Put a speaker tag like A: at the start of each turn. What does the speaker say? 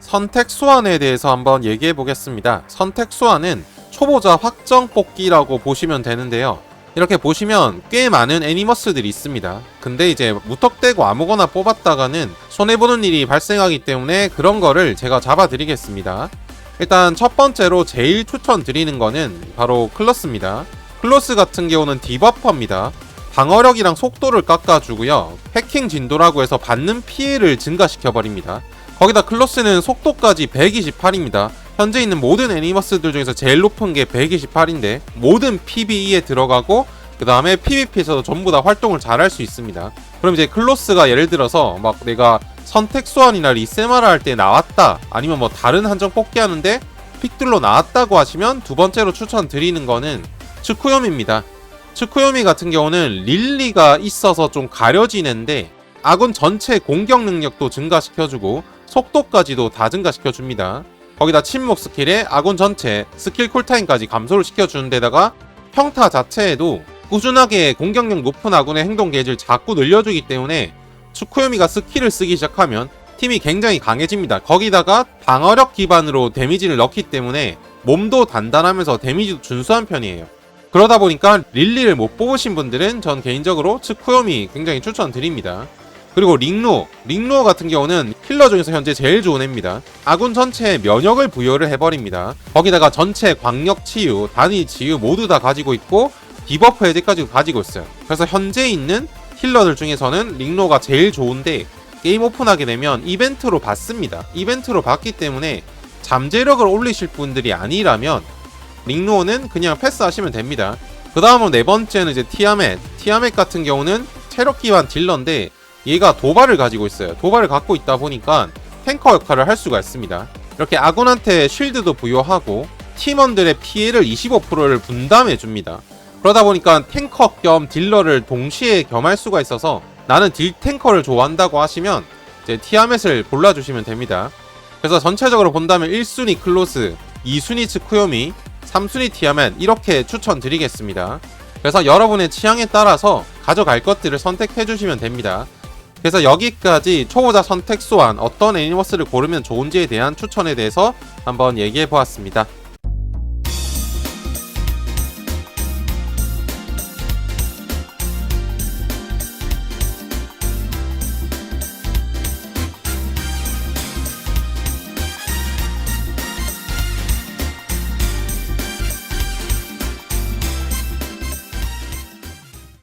A: 선택 소환에 대해서 한번 얘기해 보겠습니다. 선택 소환은 초보자 확정 뽑기라고 보시면 되는데요. 이렇게 보시면 꽤 많은 애니머스들이 있습니다. 근데 이제 무턱대고 아무거나 뽑았다가는 손해보는 일이 발생하기 때문에 그런 거를 제가 잡아드리겠습니다. 일단 첫 번째로 제일 추천드리는 거는 바로 클러스입니다. 클로스 같은 경우는 디버퍼입니다. 방어력이랑 속도를 깎아주고요. 해킹 진도라고 해서 받는 피해를 증가시켜버립니다. 거기다 클로스는 속도까지 128입니다. 현재 있는 모든 애니머스들 중에서 제일 높은 게 128인데 모든 PVE에 들어가고 그 다음에 PVP에서도 전부 다 활동을 잘 할 수 있습니다. 그럼 이제 클로스가 예를 들어서 막 내가 선택 소환이나 리세마라 할때 나왔다 아니면 뭐 다른 한정 뽑기 하는데 픽들로 나왔다고 하시면 두 번째로 추천드리는 거는 츠쿠요미입니다. 츠쿠요미 같은 경우는 릴리가 있어서 좀 가려지는데 아군 전체 공격 능력도 증가시켜주고 속도까지도 다 증가시켜줍니다. 거기다 침묵 스킬에 아군 전체 스킬 쿨타임까지 감소를 시켜주는 데다가 평타 자체에도 꾸준하게 공격력 높은 아군의 행동 게이지를 자꾸 늘려주기 때문에 츠쿠요미가 스킬을 쓰기 시작하면 팀이 굉장히 강해집니다. 거기다가 방어력 기반으로 데미지를 넣기 때문에 몸도 단단하면서 데미지도 준수한 편이에요. 그러다 보니까 릴리를 못 뽑으신 분들은 전 개인적으로 츠쿠요미 굉장히 추천드립니다. 그리고 링루어, 링루어 같은 경우는 힐러 중에서 현재 제일 좋은 애입니다. 아군 전체에 면역을 부여를 해버립니다. 거기다가 전체 광역 치유, 단위 치유 모두 다 가지고 있고 디버프 해제까지 가지고 있어요. 그래서 현재 있는 힐러들 중에서는 링로가 제일 좋은데 게임 오픈하게 되면 이벤트로 받습니다. 이벤트로 받기 때문에 잠재력을 올리실 분들이 아니라면 링로는 그냥 패스하시면 됩니다. 그 다음으로 네 번째는 이제 티아멧. 티아멧 같은 경우는 체력 기반 딜러인데 얘가 도발을 가지고 있어요. 도발을 갖고 있다 보니까 탱커 역할을 할 수가 있습니다. 이렇게 아군한테 쉴드도 부여하고 팀원들의 피해를 25%를 분담해 줍니다. 그러다 보니까 탱커 겸 딜러를 동시에 겸할 수가 있어서 나는 딜 탱커를 좋아한다고 하시면 이제 티아멧을 골라주시면 됩니다. 그래서 전체적으로 본다면 1순위 클로스, 2순위 츠쿠요미, 3순위 티아멧 이렇게 추천드리겠습니다. 그래서 여러분의 취향에 따라서 가져갈 것들을 선택해 주시면 됩니다. 그래서 여기까지 초보자 선택 소환 어떤 애니머스를 고르면 좋은지에 대한 추천에 대해서 한번 얘기해 보았습니다.